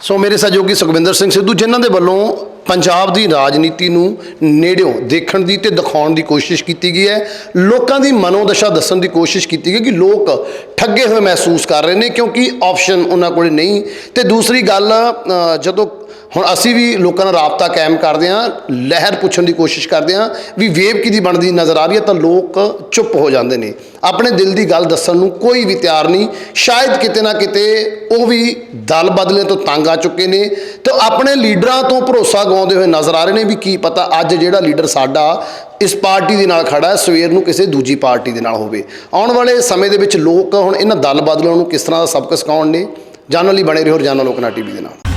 ਸੋ ਮੇਰੇ ਸਹਿਯੋਗੀ ਸੁਖਵਿੰਦਰ ਸਿੰਘ ਸਿੱਧੂ, ਜਿਨ੍ਹਾਂ ਦੇ ਵੱਲੋਂ ਪੰਜਾਬ ਦੀ ਰਾਜਨੀਤੀ ਨੂੰ ਨੇੜਿਓਂ ਦੇਖਣ ਦੀ ਤੇ ਦਿਖਾਉਣ ਦੀ ਕੋਸ਼ਿਸ਼ ਕੀਤੀ ਗਈ ਹੈ, ਲੋਕਾਂ ਦੀ ਮਨੋਦਸ਼ਾ ਦੱਸਣ ਦੀ ਕੋਸ਼ਿਸ਼ ਕੀਤੀ ਗਈ ਕਿ ਲੋਕ ਠੱਗੇ ਹੋਏ ਮਹਿਸੂਸ ਕਰ ਰਹੇ ਨੇ ਕਿਉਂਕਿ ਆਪਸ਼ਨ ਉਹਨਾਂ ਕੋਲ ਨਹੀਂ। ਤੇ ਦੂਸਰੀ ਗੱਲ ਜਦੋਂ ਹੁਣ ਅਸੀਂ ਵੀ ਲੋਕਾਂ ਨਾਲ ਰਾਬਤਾ ਕਾਇਮ ਕਰਦੇ ਹਾਂ, ਲਹਿਰ ਪੁੱਛਣ ਦੀ ਕੋਸ਼ਿਸ਼ ਕਰਦੇ ਹਾਂ ਵੀ ਵੇਵ ਕਿਹਦੀ ਬਣਦੀ ਨਜ਼ਰ ਆ ਰਹੀ ਹੈ ਤਾਂ ਲੋਕ ਚੁੱਪ ਹੋ ਜਾਂਦੇ ਨੇ। ਆਪਣੇ ਦਿਲ ਦੀ ਗੱਲ ਦੱਸਣ ਨੂੰ ਕੋਈ ਵੀ ਤਿਆਰ ਨਹੀਂ। ਸ਼ਾਇਦ ਕਿਤੇ ਨਾ ਕਿਤੇ ਉਹ ਵੀ ਦਲ ਬਦਲੇ ਤੋਂ ਤੰਗ ਆ ਚੁੱਕੇ ਨੇ। ਤੇ ਆਪਣੇ ਲੀਡਰਾਂ ਤੋਂ ਭਰੋਸਾ ਗਵਾਉਂਦੇ ਹੋਏ ਨਜ਼ਰ ਆ ਰਹੇ ਨੇ ਵੀ ਕੀ ਪਤਾ ਅੱਜ ਜਿਹੜਾ ਲੀਡਰ ਸਾਡਾ ਇਸ ਪਾਰਟੀ ਦੇ ਨਾਲ ਖੜਾ ਹੈ, ਸਵੇਰ ਨੂੰ ਕਿਸੇ ਦੂਜੀ ਪਾਰਟੀ ਦੇ ਨਾਲ ਹੋਵੇ। ਆਉਣ ਵਾਲੇ ਸਮੇਂ ਦੇ ਵਿੱਚ ਲੋਕ ਹੁਣ ਇਹਨਾਂ ਦਲ ਬਦਲਾਂ ਨੂੰ ਕਿਸ ਤਰ੍ਹਾਂ ਦਾ ਸਬਕ ਸਿਖਾਉਣ ਨੇ? ਜਾਣਨ ਲਈ ਬਣੇ ਰਹੋ ਰੋਜ਼ਾਨਾ ਲੋਕਨਾ ਟੀਵੀ ਦੇ ਨਾਲ।